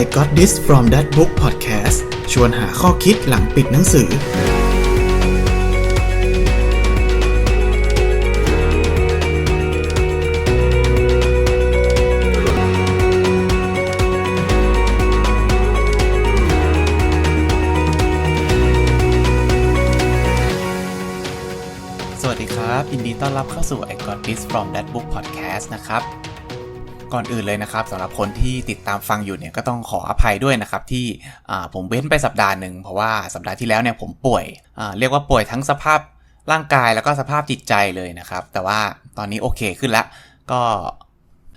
I got this from that book podcast ชวนหาข้อคิดหลังปิดหนังสือ สวัสดีครับยินดีต้อนรับเข้าสู่ I Got This from That Book Podcast นะครับ ก่อนอื่นเลยนะครับสำหรับคนที่ติดตามฟังอยู่เนี่ยก็ต้องขออภัยด้วยนะครับที่ผมเว้นไปสัปดาห์หนึ่งเพราะว่าสัปดาห์ที่แล้วเนี่ยผมป่วยเรียกว่าป่วยทั้งสภาพร่างกายแล้วก็สภาพจิตใจเลยนะครับ แต่ว่าตอนนี้โอเคขึ้นแล้วก็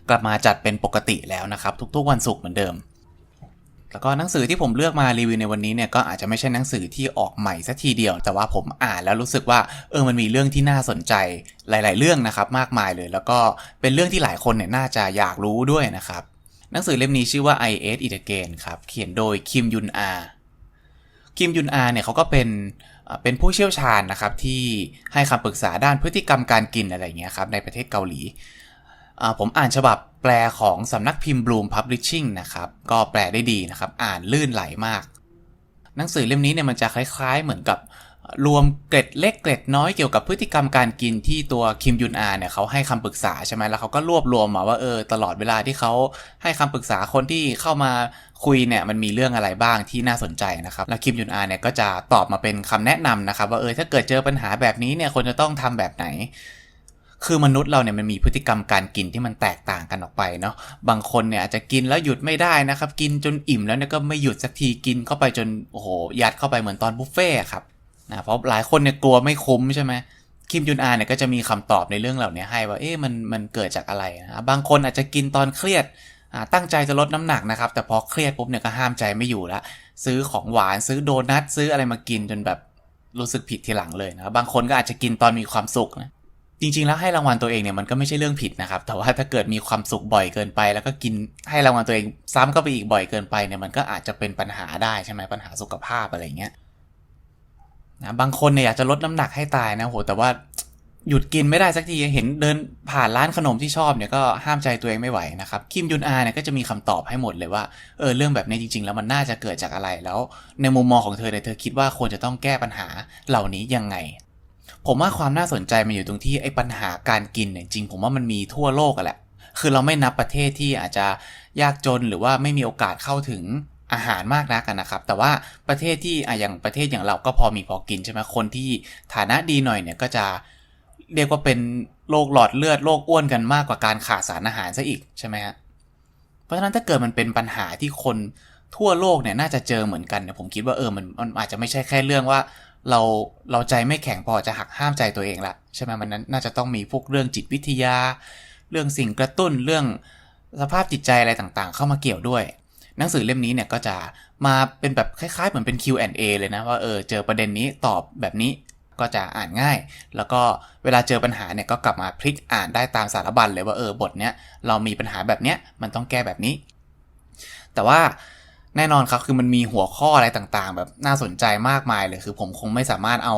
กลับมาจัดเป็นปกติแล้วนะครับ ทุกๆวันศุกร์เหมือนเดิม แล้วก็หนังสือที่ผมเลือกมารีวิวในวันนี้เนี่ยก็อาจจะไม่ใช่หนังสือที่ออกใหม่สัทีเดียว แต่ว่าผมอ่านแล้วรู้สึกว่าเออมันมีเรื่องที่น่าสนใจหลาย ๆ เรื่องนะครับมากมายเลย แล้วก็เป็นเรื่องที่หลายคนเนี่ยน่าจะอยากรู้ด้วยนะครับหนังสือเล่มนี้ชื่อว่า I Ate It Again ครับเขียนโดยคิมยุนอาคิมยุนอาเนี่ยเขาก็เป็นเป็นผู้เชี่ยวชาญนะครับที่ให้คำปรึกษาด้านพฤติกรรมการกินอะไรเงี้ยครับในประเทศเกาหลี ผมอ่านฉบับแปลของสำนักพิมพ์ Bloom Publishing นะครับ ก็แปลได้ดีนะครับ อ่านลื่นไหลมาก หนังสือเล่มนี้เนี่ยมันจะคล้ายๆ เหมือนกับรวมเกร็ดเล็กเกร็ดน้อยเกี่ยวกับพฤติกรรมการกินที่ตัวคิมยุนอาเนี่ยเขาให้คำปรึกษาใช่ไหมแล้วเขาก็รวบรวมมาว่าเออตลอดเวลาที่เขาให้คำปรึกษาคนที่เข้ามาคุยเนี่ยมันมีเรื่องอะไรบ้างที่น่าสนใจนะครับแล้วคิมยุนอาเนี่ยก็จะตอบมาเป็นคำแนะนำนะครับว่าเออถ้าเกิดเจอปัญหาแบบนี้เนี่ยควรจะต้องทำแบบไหน คือมนุษย์เราเนี่ยมันมีพฤติกรรมการกินที่มันแตกต่างกันออกไปเนาะบางคนเนี่ยอาจจะกินแล้วหยุดไม่ได้นะครับ กินจนอิ่มแล้วเนี่ยก็ไม่หยุดสักทีกินเข้าไปจนโอ้โหยัดเข้าไปเหมือนตอนบุฟเฟ่ครับนะเพราะหลายคนเนี่ยกลัวไม่คุ้มใช่ไหมคิมยุนอาเนี่ยก็จะมีคำตอบในเรื่องเหล่านี้ให้ว่าเอ๊ะมันมันเกิดจากอะไรนะบางคนอาจจะกินตอนเครียดอ่าตั้งใจจะลดน้ำหนักนะครับ แต่พอเครียดปุ๊บเนี่ยก็ห้ามใจไม่อยู่ละซื้อของหวานซื้อโดนัทซื้ออะไรมากินจนแบบรู้สึกผิดทีหลังเลยนะบางคนก็อาจจะกินตอนมีความสุขนะ จริงๆ แล้วให้รางวัลตัวเองเนี่ยมันก็ไม่ใช่เรื่องผิดนะครับ แต่ว่าถ้าเกิดมีความสุขบ่อยเกินไป แล้วก็กินให้รางวัลตัวเองซ้ำเข้าไปอีกบ่อยเกินไปเนี่ยมันก็อาจจะเป็นปัญหาได้ใช่ไหมปัญหาสุขภาพอะไรเงี้ยนะบางคนเนี่ยอยากจะลดน้ำหนักให้ตายนะโหแต่ว่าหยุดกินไม่ได้สักทีเห็นเดินผ่านร้านขนมที่ชอบเนี่ยก็ห้ามใจตัวเองไม่ไหวนะครับคิมยุนอาเนี่ยก็จะมีคำตอบให้หมดเลยว่าเออเรื่องแบบนี้จริง ๆ แล้วมันน่าจะเกิดจากอะไรแล้ว ในมุมมองของเธอเนี่ยเธอคิดว่าควรจะต้องแก้ปัญหาเหล่านี้ยังไง ผมว่าความน่าสนใจมันอยู่ตรงที่ไอ้ปัญหาการกินเนี่ยจริง ผมว่ามันมีทั่วโลกอะแหละ คือเราไม่นับประเทศที่อาจจะยากจนหรือว่าไม่มีโอกาสเข้าถึงอาหารมากนักนะครับ แต่ว่าประเทศที่อะอย่างประเทศอย่างเราก็พอมีพอกินใช่ไหมคนที่ฐานะดีหน่อยเนี่ยก็จะเรียกว่าเป็นโรคหลอดเลือดโรคอ้วนกันมากกว่าการขาดสารอาหารซะอีกใช่ไหมฮะเพราะฉะนั้นถ้าเกิดมันเป็นปัญหาที่คนทั่วโลกเนี่ยน่าจะเจอเหมือนกันเนี่ยผมคิดว่าเออมันมันอาจจะไม่ใช่แค่เรื่องว่า เราเราใจไม่แข็งพอจะหักห้ามใจตัวเองละใช่ไหมมันนั้นน่าจะต้องมีพวกเรื่องจิตวิทยา เรื่องสิ่งกระตุ้นเรื่องสภาพจิตใจอะไรต่างๆ เข้ามาเกี่ยวด้วย หนังสือเล่มนี้เนี่ยก็จะมาเป็นแบบคล้ายๆ เหมือนเป็น Q&A เลยนะว่าเออเจอประเด็นนี้ตอบแบบนี้ก็จะอ่านง่าย แล้วก็เวลาเจอปัญหาเนี่ยก็กลับมาพลิกอ่านได้ตามสารบัญเลยว่าเออบทเนี้ยเรามีปัญหาแบบเนี้ยมันต้องแก้แบบนี้ แต่ว่า แน่นอนครับคือมันมีหัวข้ออะไรต่างๆ แบบน่าสนใจมากมายเลยคือผมคงไม่สามารถเอา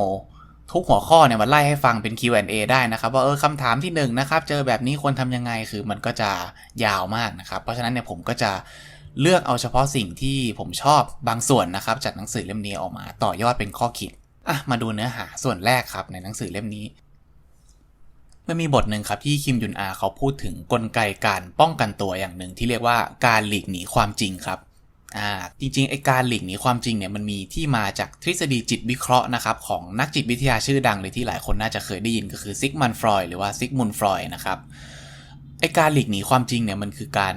ทุกหัวข้อเนี่ยมาไล่ให้ฟังเป็น Q&A ได้นะครับ ว่าเออคำถามที่หนึ่งนะครับ เจอแบบนี้ควรทำยังไงคือมันก็จะยาวมากนะครับ เพราะฉะนั้นเนี่ยผมก็จะเลือกเอาเฉพาะสิ่งที่ผมชอบบางส่วนนะครับ จากหนังสือเล่มนี้ออกมาต่อยอดเป็นข้อคิดอะมาดูเนื้อหาส่วนแรกครับในหนังสือเล่มนี้มันมีบทหนึ่งครับที่คิมยุนอาเขาพูดถึงกลไกการป้องกันตัวอย่างหนึ่งที่เรียกว่าการหลีกหนีความจริงครับ อ่าจริงๆไอการหลีกหนีความจริงเนี่ยมันมีที่มาจากทฤษฎีจิตวิเคราะห์นะครับของนักจิตวิทยาชื่อดังเลยที่หลายคนน่าจะเคยได้ยินก็คือซิกมันฟรอยหรือว่าซิกมุนฟรอยนะครับไอการหลีกหนีความจริงเนี่ยมันคือการ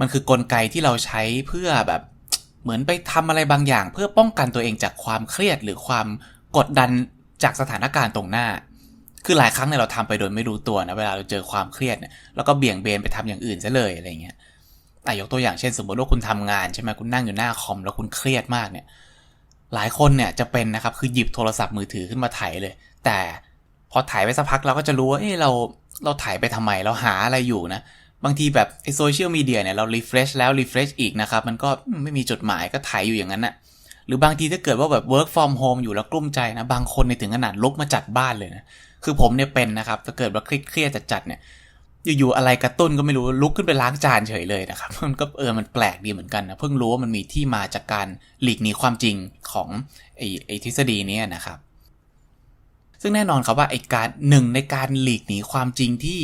มันคือกลไกที่เราใช้เพื่อแบบเหมือนไปทำอะไรบางอย่าง เพื่อป้องกันตัวเองจากความเครียดหรือความกดดันจากสถานการณ์ตรงหน้า คือหลายครั้งเนี่ยเราทำไปโดยไม่รู้ตัวนะเวลาเราเจอความเครียดเนี่ยแล้วก็เบี่ยงเบนไปทำอย่างอื่นซะเลยอะไรเงี้ย อะยกตัวอย่างเช่น สมมติว่าคุณทำงานใช่ไหมคุณนั่งอยู่หน้าคอมแล้วคุณเครียดมากเนี่ย หลายคนเนี่ยจะเป็นนะครับคือหยิบโทรศัพท์มือถือขึ้นมาถ่ายเลย แต่พอถ่ายไปสักพักเราก็จะรู้ว่าเออเราเราถ่ายไปทำไมเราหาอะไรอยู่นะบางทีแบบไอโซเชียลมีเดียเนี่ยเรารีเฟรชแล้วรีเฟรชอีกนะครับ มันก็ไม่มีจดหมายก็ถ่ายอยู่อย่างนั้นน่ะหรือบางทีถ้าเกิดว่าแบบ work from home อยู่แล้วกลุ้มใจนะ บางคนในถึงขนาดลุกมาจัดบ้านเลยนะ คือผมเนี่ยเป็นนะครับ ถ้าเกิดว่าเครียดๆจัดๆเนี่ย อยู่ๆอะไรกระตุ้นก็ไม่รู้ลุกขึ้นไปล้างจานเฉยเลยนะครับมันก็เออมันแปลกดีเหมือนกันนะเพิ่งรู้ว่ามันมีที่มาจากการหลีกหนีความจริงของไอ้ไอ้ทฤษฎีนี้นะครับ ซึ่งแน่นอนครับว่าไอ้การหนึ่งในการหลีกหนีความจริงที่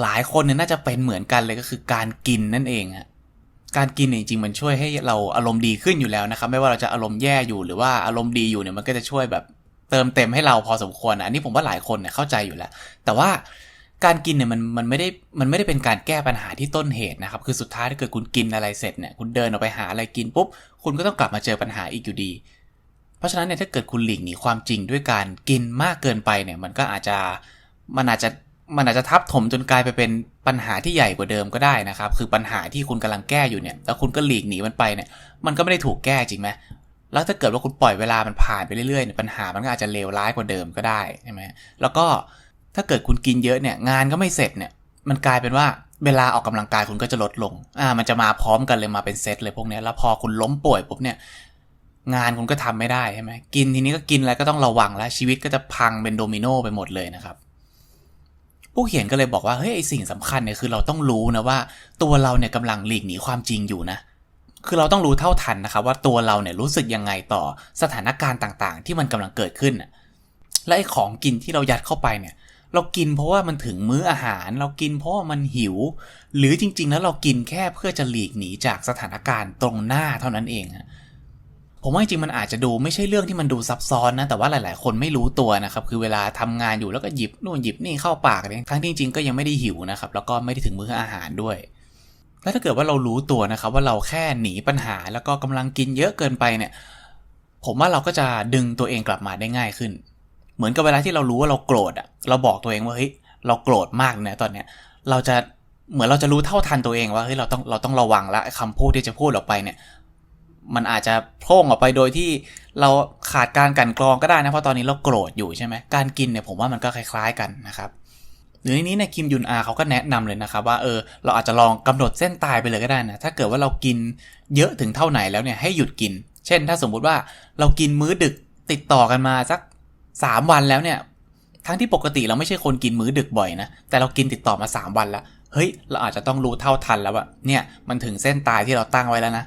หลายคนเนี่ยน่าจะเป็นเหมือนกันเลยก็คือการกินนั่นเองฮะการกินเนี่ยจริงๆมันช่วยให้เราอารมณ์ดีขึ้นอยู่แล้วนะครับ ไม่ว่าเราจะอารมณ์แย่อยู่หรือว่าอารมณ์ดีอยู่เนี่ยมันก็จะช่วยแบบเติมเต็มให้เราพอสมควรนะอันนี้ผมว่าหลายคนเนี่ยเข้าใจอยู่แล้ว แต่ว่า การกินเนี่ยมันมันไม่ได้มันไม่ได้เป็นการแก้ปัญหาที่ต้นเหตุนะครับ คือสุดท้ายถ้าเกิดคุณกินอะไรเสร็จเนี่ยคุณเดินออกไปหาอะไรกินปุ๊บคุณก็ต้องกลับมาเจอปัญหาอีกอยู่ดี เพราะฉะนั้นเนี่ยถ้าเกิดคุณหลีกหนีความจริงด้วยการกินมากเกินไปเนี่ยมันก็อาจจะมันอาจจะมันอาจจะทับถมจนกลายไปเป็นปัญหาที่ใหญ่กว่าเดิมก็ได้นะครับ คือปัญหาที่คุณกำลังแก้อยู่เนี่ยแล้วคุณก็หลีกหนีมันไปเนี่ยมันก็ไม่ได้ถูกแก้จริงไหมแล้วถ้าเกิดว่าคุณปล่อยเวลามันผ่านไปเรื่อยๆเนี่ยปัญหามันก็อาจจะเลวร้ายกว่าเดิมก็ได้ใช่ไหมแล้วก็ ถ้าเกิดคุณกินเยอะเนี่ยงานก็ไม่เสร็จเนี่ย มันกลายเป็นว่าเวลาออกกำลังกายคุณก็จะลดลง อ่า มันจะมาพร้อมกันเลยมาเป็นเซตเลยพวกนี้แล้วพอคุณล้มป่วยปุ๊บเนี่ย งานคุณก็ทำไม่ได้ใช่ไหมกินทีนี้ก็กินอะไรก็ต้องระวังแล้วชีวิตก็จะพังเป็นโดมิโนไปหมดเลยนะครับผู้เขียนก็เลยบอกว่าเฮ้ยไอสิ่งสำคัญเนี่ยคือเราต้องรู้นะว่า ตัวเราเนี่ยกำลังหลีกหนีความจริงอยู่นะ คือเราต้องรู้เท่าทันนะครับว่าตัวเราเนี่ยรู้สึกยังไงต่อสถานการณ์ต่างๆ ที่มันกำลังเกิดขึ้นและไอของกินที่เรายัดเข้าไปเนี่ย เรากินเพราะว่ามันถึงมื้ออาหาร เรากินเพราะว่ามันหิว หรือจริง ๆ แล้วเรากินแค่เพื่อจะหลีกหนีจากสถานการณ์ตรงหน้าเท่านั้นเองฮะผมว่าจริงๆมันอาจจะดูไม่ใช่เรื่องที่มันดูซับซ้อนนะ แต่ว่าหลาย ๆ คนไม่รู้ตัวนะครับ คือเวลาทำงานอยู่แล้วก็หยิบนู่นหยิบนี่เข้าปากเนี่ยทั้งที่จริงๆก็ยังไม่ได้หิวนะครับ แล้วก็ไม่ได้ถึงมื้ออาหารด้วย แล้วถ้าเกิดว่าเรารู้ตัวนะครับ ว่าเราแค่หนีปัญหาแล้วก็กำลังกินเยอะเกินไปเนี่ย ผมว่าเราก็จะดึงตัวเองกลับมาได้ง่ายขึ้น เหมือนกับเวลาที่เรารู้ว่าเราโกรธอะเราบอกตัวเองว่าเฮ้ยเราโกรธมากนะตอนเนี้ย เราจะเหมือนเราจะรู้เท่าทันตัวเองว่าเฮ้ยเราต้องเราต้องระวังละคำพูดที่จะพูดออกไปเนี่ยมันอาจจะพร่งออกไปโดยที่เราขาดการกันกรองก็ได้นะเพราะตอนนี้เราโกรธอยู่ใช่ไหมการกินเนี่ยผมว่ามันก็คล้าย ๆกันนะครับหรือในนี้เนี่ยคิมยุนอาเขาก็แนะนำเลยนะครับว่าเออเราอาจจะลองกำหนดเส้นตายไปเลยก็ได้นะถ้าเกิดว่าเรากินเยอะถึงเท่าไหนแล้วเนี่ยให้หยุดกิน เช่น ถ้าสมมุติว่าเรากินมื้อดึกติดต่อกันมาสัก สามวันแล้วเนี่ย ทั้งที่ปกติเราไม่ใช่คนกินมื้อดึกบ่อยนะ แต่เรากินติดต่อมาสามวันแล้วเฮ้ย เราอาจจะต้องรู้เท่าทันแล้วว่าเนี่ย มันถึงเส้นตายที่เราตั้งไว้แล้วนะ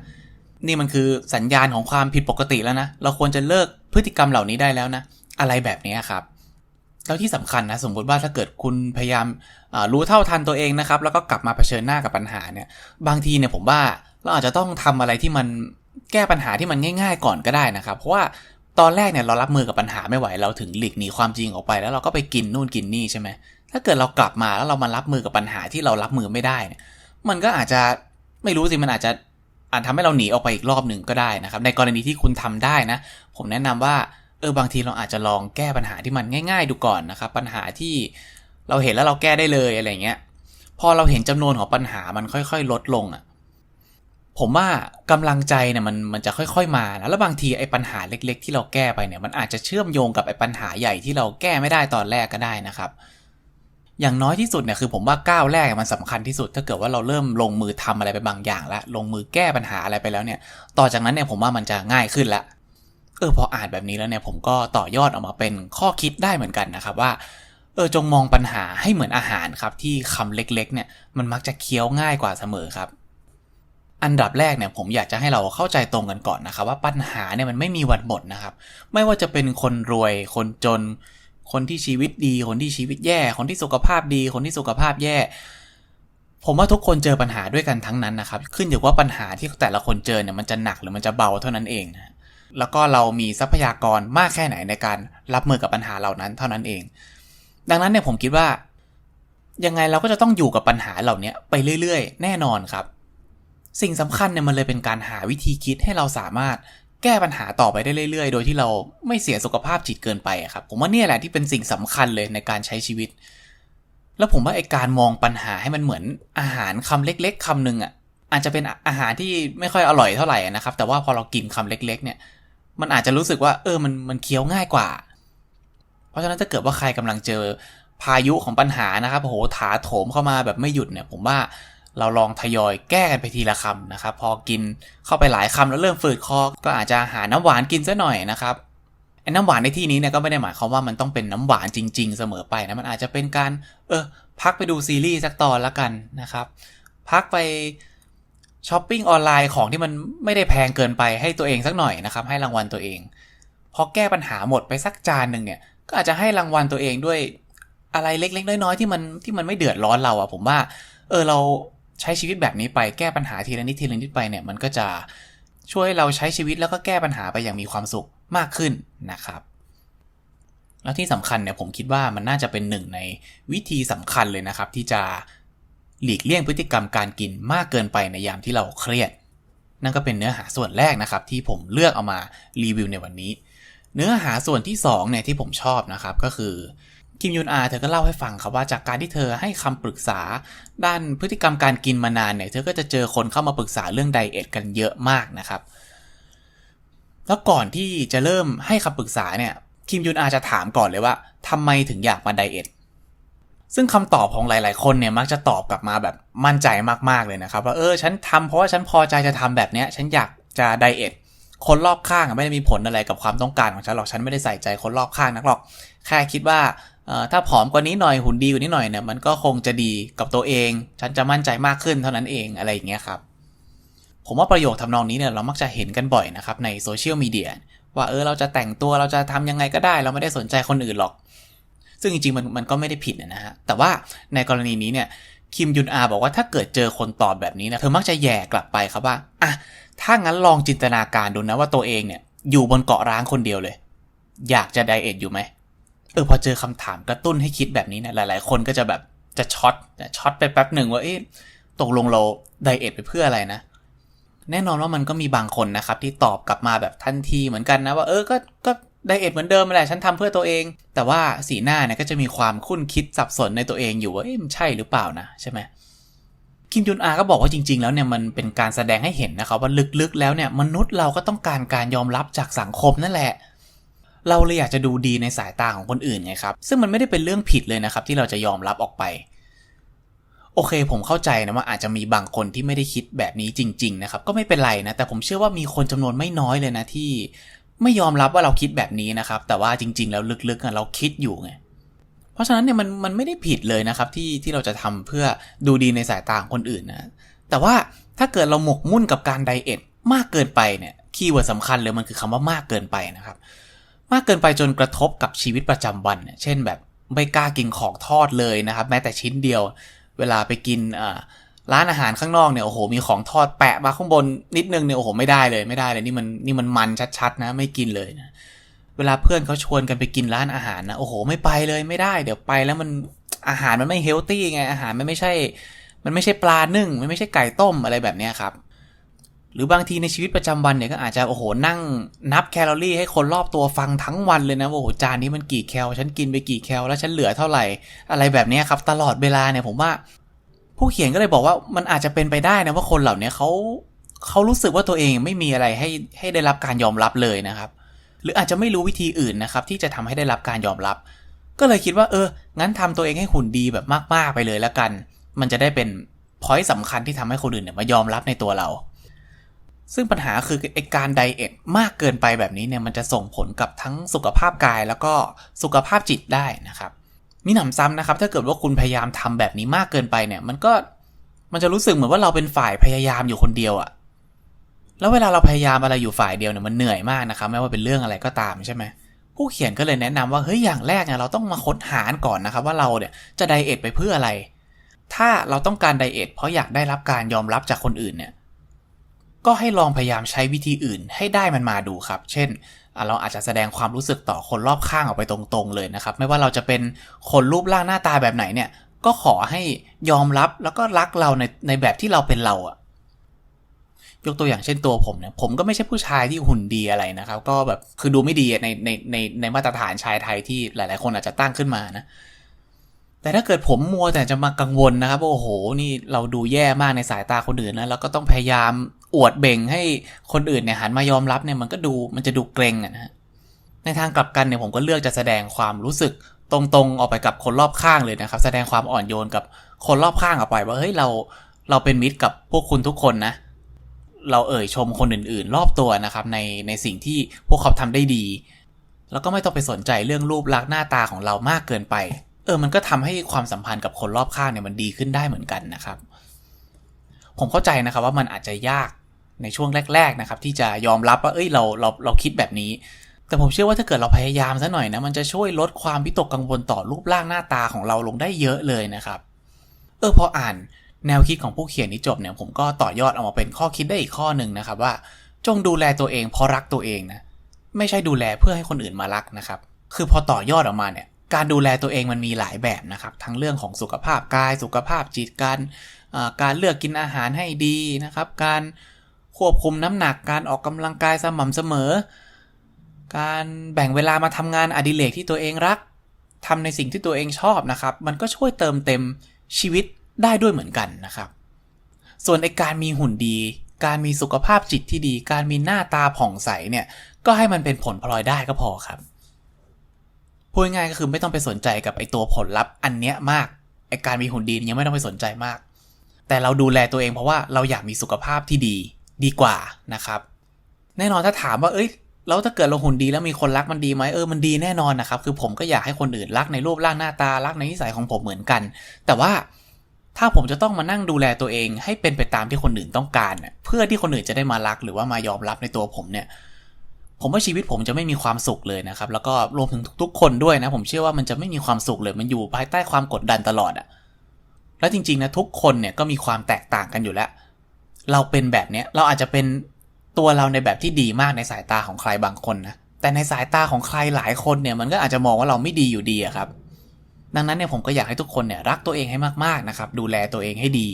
นี่มันคือสัญญาณของความผิดปกติแล้วนะ เราควรจะเลิกพฤติกรรมเหล่านี้ได้แล้วนะ อะไรแบบนี้ครับ แล้วที่สำคัญนะ สมมติว่าถ้าเกิดคุณพยายามรู้เท่าทันตัวเองนะครับ แล้วก็กลับมาเผชิญหน้ากับปัญหาเนี่ย บางทีเนี่ยผมว่าเราอาจจะต้องทำอะไรที่มันแก้ปัญหาที่มันง่าย ๆ ก่อนก็ได้นะครับ เพราะว่า ตอนแรกเนี่ยเรารับมือกับปัญหาไม่ไหวเราถึงหลีกหนีความจริงออกไป แล้วเราก็ไปกินนู่นกินนี่ใช่ไหมถ้าเกิดเรากลับมาแล้วเรามารับมือกับปัญหาที่เรารับมือไม่ได้เนี่ยมันก็อาจจะไม่รู้สิมันอาจจะอาจทำให้เราหนีออกไปอีกรอบหนึ่งก็ได้นะครับ ในกรณีที่คุณทำได้นะ ผมแนะนำว่าเออบางทีเราอาจจะลองแก้ปัญหาที่มันง่าย ๆ ดูก่อนนะครับ ปัญหาที่เราเห็นแล้วเราแก้ได้เลยอะไรเงี้ยพอเราเห็นจำนวนของปัญหามันค่อย ๆ ลดลงอะ ผมว่ากำลังใจเนี่ยมันมันจะค่อย ๆ มานะแล้วบางทีไอ้ปัญหาเล็ก ๆ ที่เราแก้ไปเนี่ยมันอาจจะเชื่อมโยงกับไอ้ปัญหาใหญ่ที่เราแก้ไม่ได้ตอนแรกก็ได้นะครับ อย่างน้อยที่สุดเนี่ยคือผมว่าก้าวแรกมันสำคัญที่สุด ถ้าเกิดว่าเราเริ่มลงมือทำอะไรไปบางอย่างแล้วลงมือแก้ปัญหาอะไรไปแล้วเนี่ย ต่อจากนั้นเนี่ยผมว่ามันจะง่ายขึ้นละเออพออ่านแบบนี้แล้วเนี่ยผมก็ต่อยอดออกมาเป็นข้อคิดได้เหมือนกันนะครับว่าเออจงมองปัญหาให้เหมือนอาหารครับที่คำเล็กๆ เนี่ยมันมักจะเคี้ยวง่ายกว่าเสมอครับ อันดับแรกเนี่ยผมอยากจะให้เราเข้าใจตรงกันก่อนนะครับว่าปัญหาเนี่ยมันไม่มีวันหมดนะครับ ไม่ว่าจะเป็นคนรวยคนจน คนที่ชีวิตดี คนที่ชีวิตแย่ คนที่สุขภาพดี คนที่สุขภาพแย่ ผมว่าทุกคนเจอปัญหาด้วยกันทั้งนั้นนะครับ ขึ้นอยู่ว่าปัญหาที่แต่ละคนเจอเนี่ยมันจะหนักหรือมันจะเบาเท่านั้นเองนะแล้วก็เรามีทรัพยากรมากแค่ไหนในการรับมือกับปัญหาเหล่านั้นเท่านั้นเอง ดังนั้นเนี่ยผมคิดว่ายังไงเราก็จะต้องอยู่กับปัญหาเหล่านี้ไปเรื่อย ๆ แน่นอนครับ สิ่งสำคัญเนี่ยมันเลยเป็นการหาวิธีคิดให้เราสามารถแก้ปัญหาต่อไปได้เรื่อยๆ โดยที่เราไม่เสียสุขภาพจิตเกินไปครับ ผมว่าเนี่ยแหละที่เป็นสิ่งสำคัญเลยในการใช้ชีวิต แล้วผมว่าไอการมองปัญหาให้มันเหมือนอาหารคำเล็ก ๆคำหนึ่งอะ อาจจะเป็นอาหารที่ไม่ค่อยอร่อยเท่าไหร่นะครับ แต่ว่าพอเรากินคำเล็ก ๆ เนี่ย มันอาจจะรู้สึกว่า เออมันมันเคี้ยวง่ายกว่า เพราะฉะนั้นถ้าเกิดว่าใครกำลังเจอพายุของปัญหานะครับโหถาโถมเข้ามาแบบไม่หยุดเนี่ย ผมว่า เราลองทยอยแก้กันไปทีละคำนะครับ พอกินเข้าไปหลายคำแล้วเริ่มฝืดคอ ก็อาจจะหาน้ำหวานกินซะหน่อยนะครับไอ้น้ำหวานในที่นี้เนี่ยก็ไม่ได้หมายความว่ามันต้องเป็นน้ำหวานจริง ๆ เสมอไปนะมันอาจจะเป็นการเออพักไปดูซีรีส์สักตอนละกันนะครับ พักไปช้อปปิ้งออนไลน์ของที่มันไม่ได้แพงเกินไปให้ตัวเองสักหน่อยนะครับ ให้รางวัลตัวเอง พอแก้ปัญหาหมดไปสักจานหนึ่งเนี่ยก็อาจจะให้รางวัลตัวเองด้วยอะไรเล็กๆน้อยๆที่มันที่มันไม่เดือดร้อนเราอะผมว่า เออเรา ใช้ชีวิตแบบนี้ไปแก้ปัญหาทีละนิดทีละนิดไปเนี่ยมันก็จะช่วยเราใช้ชีวิตแล้วก็แก้ปัญหาไปอย่างมีความสุขมากขึ้นนะครับ แล้วที่สำคัญเนี่ยผมคิดว่ามันน่าจะเป็นหนึ่งในวิธีสำคัญเลยนะครับ ที่จะหลีกเลี่ยงพฤติกรรมการกินมากเกินไปในยามที่เราเครียด นั่นก็เป็นเนื้อหาส่วนแรกนะครับ ที่ผมเลือกเอามารีวิวในวันนี้ เนื้อหาส่วนที่2เนี่ยที่ผมชอบนะครับก็คือ คิมยุนอาเธอก็เล่าให้ฟังครับว่าจากการที่เธอให้คำปรึกษา ด้านพฤติกรรมการกินมานานเนี่ย เธอก็จะเจอคนเข้ามาปรึกษาเรื่องไดเอทกันเยอะมากนะครับ แล้วก่อนที่จะเริ่มให้คำปรึกษาเนี่ยคิมยุนอาจะถามก่อนเลยว่าทำไมถึงอยากมาไดเอทซึ่งคำตอบของหลาย ๆ คนเนี่ยมักจะตอบกลับมาแบบมั่นใจมาก ๆ เลยนะครับว่าเออฉันทำเพราะว่าฉันพอใจจะทำแบบเนี้ยฉันอยากจะไดเอทคนรอบข้างไม่ได้มีผลอะไรกับความต้องการของฉันหรอกฉันไม่ได้ใส่ใจคนรอบข้างนักหรอกแค่คิดว่า ถ้าผอมกว่านี้หน่อยหุ่นดีกว่านี้หน่อยเนี่ยมันก็คงจะดีกับตัวเอง ฉันจะมั่นใจมากขึ้นเท่านั้นเองอะไรอย่างเงี้ยครับผมว่าประโยคทำนองนี้เนี่ยเรามักจะเห็นกันบ่อยนะครับในโซเชียลมีเดียว่าเออเราจะแต่งตัวเราจะทำยังไงก็ได้ เราไม่ได้สนใจคนอื่นหรอก ซึ่งจริงๆมันมันก็ไม่ได้ผิดนะฮะแต่ว่าในกรณีนี้เนี่ยคิมยุนอาบอกว่าถ้าเกิดเจอคนตอบแบบนี้นะเธอมักจะแย่กลับไปครับว่าอะถ้างั้นลองจินตนาการดูนะว่าตัวเองเนี่ยอยู่บนเกาะร้างคนเดียวเลย อยากจะไดเอทอยู่ไหม เออพอเจอคำถามกระตุ้นให้คิดแบบนี้เนี่ยหลาย ๆ คนก็จะแบบจะช็อตช็อตไปแป๊บหนึ่งว่าเอ๊ะตกลงเราไดเอทไปเพื่ออะไรนะ แน่นอนว่ามันก็มีบางคนนะครับ ที่ตอบกลับมาแบบทันทีเหมือนกันนะว่าเออก็ก็ไดเอทเหมือนเดิมแหละฉันทำเพื่อตัวเอง แต่ว่าสีหน้าเนี่ยก็จะมีความคุ้นคิดสับสนในตัวเองอยู่ว่าเอ๊ะมันใช่หรือเปล่านะใช่ไหมคิมจุนอาก็บอกว่าจริง ๆ แล้วเนี่ยมันเป็นการแสดงให้เห็นนะครับว่าลึกๆแล้วเนี่ยมนุษย์เราก็ต้องการการยอมรับจากสังคมนั่นแหละ เราเลยอยากจะดูดีในสายตาของคนอื่นไงครับ ซึ่งมันไม่ได้เป็นเรื่องผิดเลยนะครับ ที่เราจะยอมรับออกไป โอเค ผมเข้าใจนะว่าอาจจะมีบางคนที่ไม่ได้คิดแบบนี้จริง ๆ นะครับ ก็ไม่เป็นไรนะ แต่ผมเชื่อว่ามีคนจำนวนไม่น้อยเลยนะที่ไม่ยอมรับว่าเราคิดแบบนี้นะครับ แต่ว่าจริง ๆ แล้วลึกๆเราคิดอยู่ไงเพราะฉะนั้นเนี่ยมันมันไม่ได้ผิดเลยนะครับที่ที่เราจะทำเพื่อดูดีในสายตาของคนอื่นนะแต่ว่าถ้าเกิดเราหมกมุ่นกับการไดเอทมากเกินไปเนี่ยคีย์เวิร์ดสำคัญเลยมันคือคำว่ามากเกินไปนะครับ มากเกินไปจนกระทบกับชีวิตประจำวัน เช่นแบบไม่กล้ากินของทอดเลยนะครับ แม้แต่ชิ้นเดียว เวลาไปกินร้านอาหารข้างนอกเนี่ยโอ้โหมีของทอดแปะมาข้างบนนิดนึงเนี่ยโอ้โหไม่ได้เลยไม่ได้เลยนี่มันนี่มันมันชัดๆ นะไม่กินเลยนะเวลาเพื่อนเขาชวนกันไปกินร้านอาหารนะโอ้โหไม่ไปเลยไม่ได้ เดี๋ยวไปแล้วมันอาหารมันไม่เฮลตี้ไงอาหารมันไม่ใช่ มันไม่ใช่ปลานึ่งมันไม่ใช่ไก่ต้มอะไรแบบนี้ครับ รือบางทีในชีวิตประจำวันเนี่ยก็อาจจะโอ้โหนั่งนับแคลอรี่ให้คนรอบตัวฟังทั้งวันเลยนะว่าโอ้โหจานนี้มันกี่แคลฉันกินไปกี่แคลแล้วฉันเหลือเท่าไหร่ อะไรแบบนี้ครับ ตลอดเวลาเนี่ยผมว่า ผู้เขียนก็เลยบอกว่ามันอาจจะเป็นไปได้นะว่าคนเหล่านี้เขาเขารู้สึกว่าตัวเองไม่มีอะไรให้ให้ได้รับการยอมรับเลยนะครับ หรืออาจจะไม่รู้วิธีอื่นนะครับ ที่จะทำให้ได้รับการยอมรับ ก็เลยคิดว่า เออ งั้นทำตัวเองให้หุ่นดีแบบมาก ๆไปเลยแล้วกัน มันจะได้เป็นพอยต์สำคัญที่ทำให้คนอื่นเนี่ยมายอมรับในตัวเรา ซึ่งปัญหาคือไอการไดเอทมากเกินไปแบบนี้เนี่ยมันจะส่งผลกับทั้งสุขภาพกายแล้วก็สุขภาพจิตได้นะครับมีหนำซ้ำนะครับ ถ้าเกิดว่าคุณพยายามทำแบบนี้มากเกินไปเนี่ยมันก็มันจะรู้สึกเหมือนว่าเราเป็นฝ่ายพยายามอยู่คนเดียวอะแล้วเวลาเราพยายามอะไรอยู่ฝ่ายเดียวเนี่ยมันเหนื่อยมากนะครับไม่ว่าเป็นเรื่องอะไรก็ตามใช่ไหมผู้เขียนก็เลยแนะนำว่าเฮ้ยอย่างแรกเนี่ยเราต้องมาค้นหาก่อนนะครับว่าเราเนี่ยจะไดเอทไปเพื่ออะไร ถ้าเราต้องการไดเอทเพราะอยากได้รับการยอมรับจากคนอื่นเนี่ย ก็ให้ลองพยายามใช้วิธีอื่นให้ได้มันมาดูครับ เช่น เราอาจจะแสดงความรู้สึกต่อคนรอบข้างออกไปตรงๆเลยนะครับ ไม่ว่าเราจะเป็นคนรูปร่างหน้าตาแบบไหนเนี่ย ก็ขอให้ยอมรับแล้วก็รักเราในในแบบที่เราเป็นเราอะยกตัวอย่างเช่นตัวผมเนี่ย ผมก็ไม่ใช่ผู้ชายที่หุ่นดีอะไรนะครับ ก็แบบคือดูไม่ดีในในในในมาตรฐานชายไทยที่หลาย ๆ คนอาจจะตั้งขึ้นมานะแต่ถ้าเกิดผมมัวแต่จะมากังวลนะครับ โอ้โห นี่เราดูแย่มากในสายตาคนอื่นนะแล้วก็ต้องพยายาม อวดเบ่งให้คนอื่นเนี่ยหันมายอมรับเนี่ยมันก็ดูมันจะดูเกรงอะนะฮะในทางกลับกันเนี่ยผมก็เลือกจะแสดงความรู้สึกตรงๆ ออกไปกับคนรอบข้างเลยนะครับ แสดงความอ่อนโยนกับคนรอบข้างออกไปว่าเฮ้ยเราเราเป็นมิตรกับพวกคุณทุกคนนะ เราเอ่ยชมคนอื่นๆ รอบตัวนะครับ ในในสิ่งที่พวกเขาทำได้ดี แล้วก็ไม่ต้องไปสนใจเรื่องรูปลักษณ์หน้าตาของเรามากเกินไป เออมันก็ทำให้ความสัมพันธ์กับคนรอบข้างเนี่ยมันดีขึ้นได้เหมือนกันนะครับ ผมเข้าใจนะครับว่ามันอาจจะยาก ในช่วงแรก ๆนะครับ ที่จะยอมรับว่าเอ้ยเราเราเราคิดแบบนี้ แต่ผมเชื่อว่าถ้าเกิดเราพยายามซะหน่อยนะมันจะช่วยลดความวิตกกังวลต่อรูปร่างหน้าตาของเราลงได้เยอะเลยนะครับเออพออ่านแนวคิดของผู้เขียนนี้จบเนี่ยผมก็ต่อยอดออกมาเป็นข้อคิดได้อีกข้อหนึ่งนะครับว่า จงดูแลตัวเองเพราะรักตัวเองนะไม่ใช่ดูแลเพื่อให้คนอื่นมารักนะครับ คือพอต่อยอดออกมาเนี่ยการดูแลตัวเองมันมีหลายแบบนะครับ ทั้งเรื่องของสุขภาพกาย สุขภาพจิตการการเลือกกินอาหารให้ดีนะครับ การ ควบคุมน้ำหนักการออกกำลังกายสม่ำเสมอ การแบ่งเวลามาทำงานอดิเรกที่ตัวเองรักทำในสิ่งที่ตัวเองชอบนะครับ มันก็ช่วยเติมเต็มชีวิตได้ด้วยเหมือนกันนะครับ ส่วนไอการมีหุ่นดี การมีสุขภาพจิตที่ดี การมีหน้าตาผ่องใสเนี่ย ก็ให้มันเป็นผลพลอยได้ก็พอครับพูดง่ายก็คือไม่ต้องไปสนใจกับไอตัวผลลัพธ์อันเนี้ยมากไอการมีหุ่นดียังไม่ต้องไปสนใจมาก แต่เราดูแลตัวเองเพราะว่าเราอยากมีสุขภาพที่ดี ดีกว่านะครับ แน่นอนถ้าถามว่าเอ้ยแล้วถ้าเกิดเราหุ่นดีแล้วมีคนรักมันดีไหมเออมันดีแน่นอนนะครับ คือผมก็อยากให้คนอื่นรักในรูปร่างหน้าตารักในนิสัยของผมเหมือนกัน แต่ว่าถ้าผมจะต้องมานั่งดูแลตัวเอง ให้เป็นไปตามที่คนอื่นต้องการเนี่ยเพื่อที่คนอื่นจะได้มารักหรือว่ามายอมรับในตัวผมเนี่ย ผมว่าชีวิตผมจะไม่มีความสุขเลยนะครับ แล้วก็รวมถึงทุก ๆ คนด้วยนะ ผมเชื่อว่ามันจะไม่มีความสุขเลยมันอยู่ภายใต้ความกดดันตลอดอะแล้วจริงๆนะทุกคนเนี่ยก็มีความแตกต่างกันอยู่แล้ว เราเป็นแบบเนี้ยเราอาจจะเป็นตัวเราในแบบที่ดีมากในสายตาของใครบางคนนะแต่ในสายตาของใครหลายคนเนี่ยมันก็อาจจะมองว่าเราไม่ดีอยู่ดีครับ ดังนั้นเนี่ยผมก็อยากให้ทุกคนเนี่ยรักตัวเองให้มากๆนะครับดูแลตัวเองให้ดี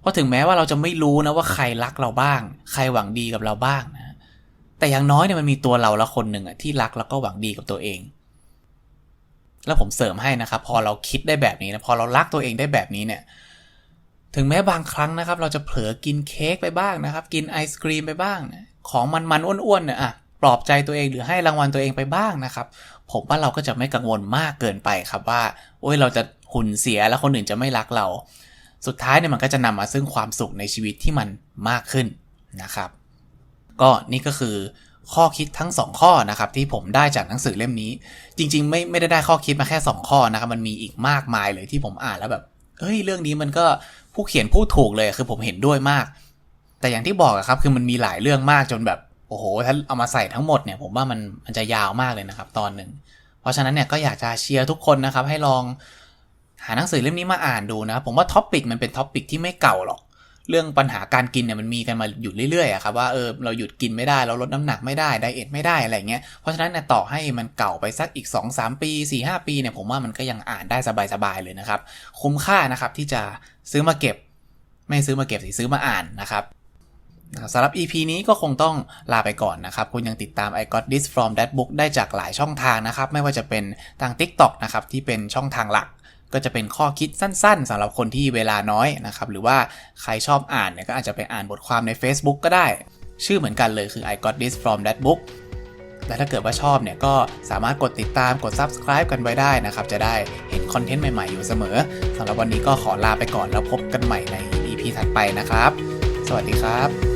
เพราะถึงแม้ว่าเราจะไม่รู้นะว่าใครรักเราบ้าง ใครหวังดีกับเราบ้างนะแต่อย่างน้อยเนี่ยมันมีตัวเราละคนหนึ่งอะที่รักแล้วก็หวังดีกับตัวเอง แล้วผมเสริมให้นะครับพอเราคิดได้แบบนี้นะพอเรารักตัวเองได้แบบนี้เนี่ย ถึงแม้บางครั้งนะครับ เราจะเผลอกินเค้กไปบ้างนะครับ กินไอศครีมไปบ้าง ของมันๆอ้วนๆเนี่ยอะปลอบใจตัวเองหรือให้รางวัลตัวเองไปบ้างนะครับ ผมว่าเราก็จะไม่กังวลมากเกินไปครับว่าโอ้ยเราจะหุ่นเสียแล้วคนอื่นจะไม่รักเรา สุดท้ายเนี่ยมันก็จะนำมาซึ่งความสุขในชีวิตที่มันมากขึ้นนะครับ ก็นี่ก็คือข้อคิดทั้ง 2 ข้อนะครับ ที่ผมได้จากหนังสือเล่มนี้ จริง ๆ ไม่ไม่ได้ได้ข้อคิดมาแค่ 2 ข้อนะครับ มันมีอีกมากมายเลยที่ผมอ่านแล้วแบบเฮ้ยเรื่องนี้มันก็ ผู้เขียนพูดถูกเลยคือผมเห็นด้วยมาก แต่อย่างที่บอกครับคือมันมีหลายเรื่องมากจนแบบโอ้โหถ้าเอามาใส่ทั้งหมดเนี่ยผมว่ามันมันจะยาวมากเลยนะครับ ตอนหนึ่งเพราะฉะนั้นเนี่ยก็อยากจะเชียร์ทุกคนนะครับให้ลองหาหนังสือเล่มนี้มาอ่านดูนะครับผมว่าท็อปิกมันเป็นท็อปิกที่ไม่เก่าหรอก เรื่องปัญหาการกินเนี่ยมันมีกันมาอยู่เรื่อยๆอะครับว่าเออเราหยุดกินไม่ได้เราลดน้ำหนักไม่ได้ไดเอทไม่ได้อะไรเงี้ยเพราะฉะนั้นเนี่ยต่อให้มันเก่าไปสักอีก 2-3 ปี 4-5 ปีเนี่ยผมว่ามันก็ยังอ่านได้สบายๆเลยนะครับ คุ้มค่านะครับที่จะซื้อมาเก็บ ไม่ซื้อมาเก็บสิซื้อมาอ่านนะครับสำหรับ EP นี้ก็คงต้องลาไปก่อนนะครับ คุณยังติดตาม I got this from that book ได้จากหลายช่องทางนะครับ ไม่ว่าจะเป็นทาง TikTok นะครับที่เป็นช่องทางหลัก ก็จะเป็นข้อคิดสั้นๆสำหรับคนที่เวลาน้อยนะครับ หรือว่าใครชอบอ่านเนี่ยก็อาจจะไปอ่านบทความใน Facebook ก็ได้ ชื่อเหมือนกันเลยคือ I got this from that book และถ้าเกิดว่าชอบเนี่ยก็สามารถกดติดตามกด subscribe กันไว้ได้นะครับ จะได้เห็นคอนเทนต์ใหม่ๆ อยู่เสมอสำหรับวันนี้ก็ขอลาไปก่อนแล้วพบกันใหม่ใน EP ถัดไปนะครับ สวัสดีครับ